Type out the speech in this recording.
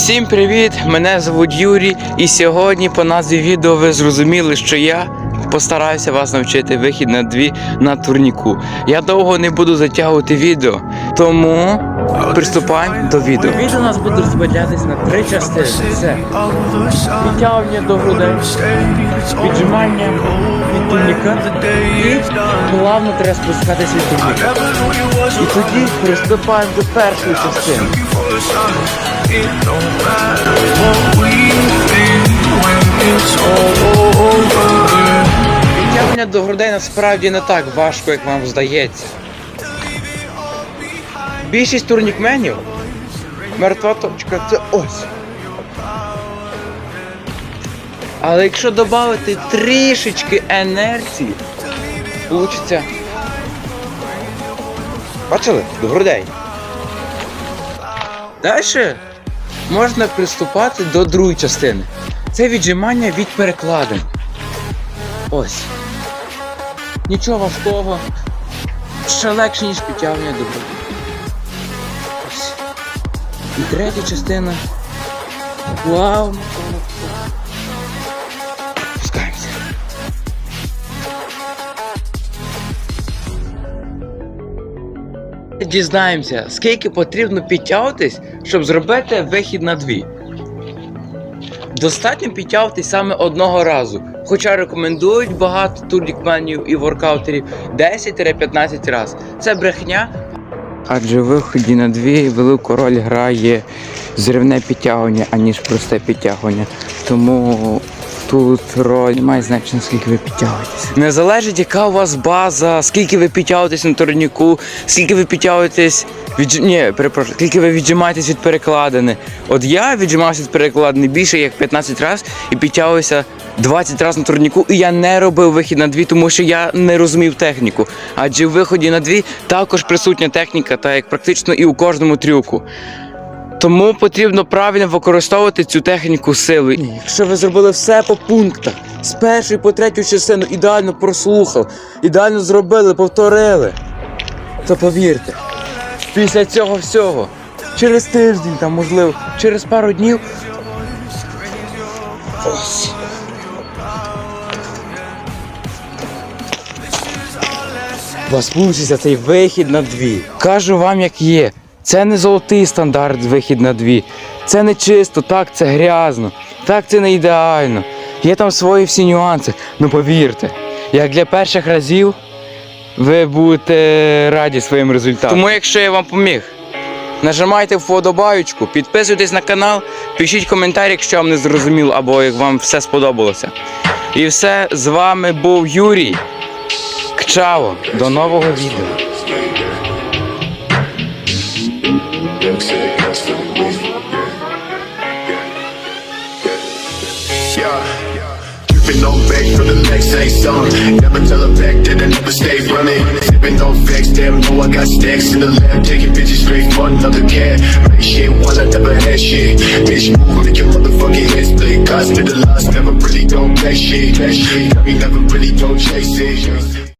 Всім привіт! Мене звуть Юрій, і сьогодні по назві відео ви зрозуміли, що я постараюся вас навчити вихід на дві на турніку. Я довго не буду затягувати відео, тому приступаємо до відео. Відео у нас буде розподілятися на три частини. Це підтягування до грудей, віджимання від і плавно треба спускатися від турніка. І тоді приступаємо до першої частини. Підтягування до грудей насправді не так важко, як вам здається. Більшість турнікменів мертва точка це ось. Але якщо додати трішечки енерції, вийде. Бачили? До грудей. Далі можна приступати до другої частини. Це віджимання від перекладин. Ось. Нічого важкого. Ще легше, ніж підтягування до груди. Ось. І третя частина. Вау! Дізнаємося, скільки потрібно підтягуватись, щоб зробити вихід на дві. Достатньо підтягуватись саме одного разу. Хоча рекомендують багато турнікменів і воркаутерів 10-15 разів. Це брехня. Адже в виході на дві велику роль грає зривне підтягування, аніж просте підтягування. Тому тут роль не має значення, скільки ви підтягуєтесь. Не залежить, яка у вас база, скільки ви підтягуєтесь на турніку, скільки ви підтягуєтесь від ні, перепрошую, скільки ви віджимаєтесь від перекладини. От я віджимався від перекладини більше як 15 разів і підтягувався 20 разів на турніку, і я не робив вихід на дві, тому що я не розумів техніку. Адже в виході на дві також присутня техніка, та як практично і у кожному трюку. Тому потрібно правильно використовувати цю техніку сили. Якщо ви зробили все по пунктах, з першої по третю частину ідеально прослухали, ідеально зробили, повторили, то повірте, після цього всього, через тиждень, там, можливо, через пару днів. Ось. У вас вийде цей вихід на дві. Кажу вам, як є. Це не золотий стандарт вихід на дві. Це не чисто, так це грязно, так це не ідеально. Є там свої всі нюанси. Ну повірте, як для перших разів ви будете раді своїм результатам. Тому якщо я вам поміг, нажимайте вподобаючку, підписуйтесь на канал, пишіть коментар, якщо вам не зрозуміло або як вам все сподобалося. І все, з вами був Юрій. Кчаво, до нового відео. Yeah. Dripping on back from the next ain't song. Never tell her back that I never stay running. Sipping on facts, damn, know I got stacks in the lab. Taking bitches straight for another cat. Right shit, one I never had shit. Bitch, move, make your motherfucking head split. Hospitalized, never really don't back shit. Back shit, me never really don't chase it.